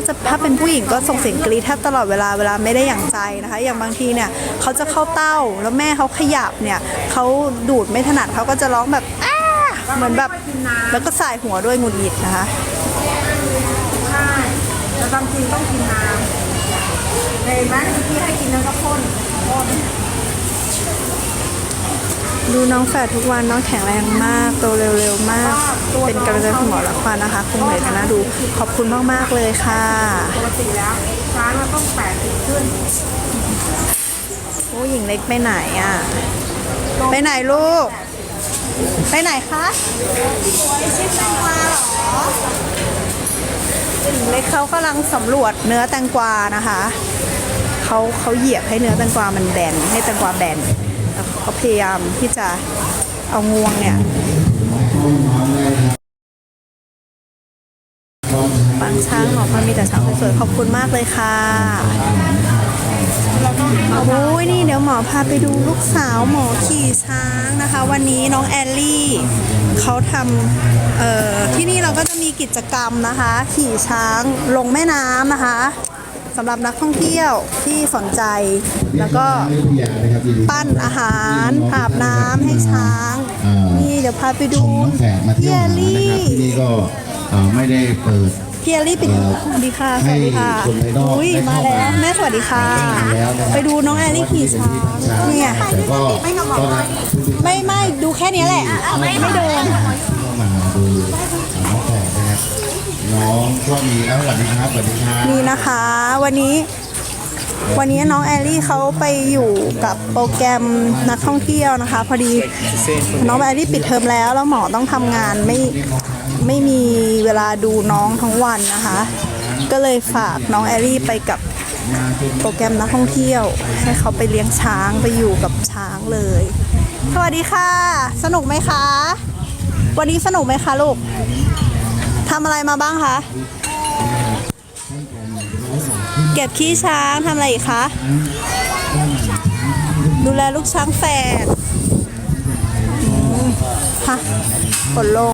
าจะถ้าเป็นผู้หญิงก็ส่งเสียงกรีดแทบตลอดเวลาเวลาไม่ได้อย่างใจนะคะ อย่างบางทีเนี่ยเขาจะเข้าเต้าแล้วแม่เขาขยับเนี่ยเขาดูดไม่ถนัดเขาก็จะร้องแบบอ้าเหมือนแบบแล้วก็สายหัวด้วยงุดหงิดนะคะใช่แต่บางทีต้องกินน้ำเห็นไหมที่ให้กินน้ำก็พ่นพ่น ดูน้องแฝดทุกวันน้องแข็งแรงมาก โตเร็วๆมาก เป็นกำลังใจคุณหมอละครนะคะคงเหนื่อยนะดูขอบคุณมากๆเลยค่ะปกติแล้วช้างมันต้องแปดสิบขึ้นผู้หญิงเล็กไปไหนอะ ไปไหนลูก ไปไหนคะไปชิมแตงกวาเหรอหญิงเล็กเขากำลังสำรวจเนื้อแตงกวานะคะเขาเขาเหยียบให้เนื้อแตงกวามันแบนให้แตงกวาแบน แล้วเขาก็พยายามที่จะเอางวงเนี่ยบางช้างหมอพามีแต่ช้างสวยๆขอบคุณมากเลยค่ะโอ้ยนี่เดี๋ยวหมอพาไปดูลูกสาวหมอขี่ช้างนะคะ วันนี้น้องแอลลี่เขาทำเอ่อที่นี่เราก็จะมีกิจกรรมนะคะ ขี่ช้างลงแม่น้ำนะคะ สำหรับนักท่องเที่ยวที่สนใจ แล้วก็ปั้นอาหารอาบน้ำให้ช้างอ่านี่เดี๋ยวพาไปดูชมน้องแฝดมาเที่ยวพี่แอหาลลี่นะครับที่นี่ก็เอ่อไม่ได้เปิดพี่แอลลี่ปิดเอ่อสวัสดีค่ะสให้วัสดีค่ะคนภายนอกอุ้ยได้มาเข้าแล้วมาแม่สวัสดีค่ะแล้วนะครับไปดูน้องแอลลี่ขี่ช้างเนี่ยแต่ก็ต้อนรับทุกๆไม่ไม่ดูแค่เนี้ยแหละไม่ไม่เดิน ช่วงนี้สวัสดีครับสวัสดีครับนี่นะคะวันนี้วันนี้น้องแอลลี่เขาไปอยู่กับโปรแกรมนักท่องเที่ยวนะคะ พอดีน้องแอลลี่ปิดเทอมแล้ว แล้วหมอต้องทำงานไม่ไม่มีเวลาดูน้องทั้งวันนะคะ ก็เลยฝากน้องแอลลี่ไปกับโปรแกรมนักท่องเที่ยว ให้เขาไปเลี้ยงช้างไปอยู่กับช้างเลย สวัสดีค่ะ สนุกไหมคะ วันนี้สนุกไหมคะลูก ทำอะไรมาบ้างคะ เก็บขี้ช้างทำอะไรอีกคะ ดูแลลูกช้างแฝดฮะผลโลง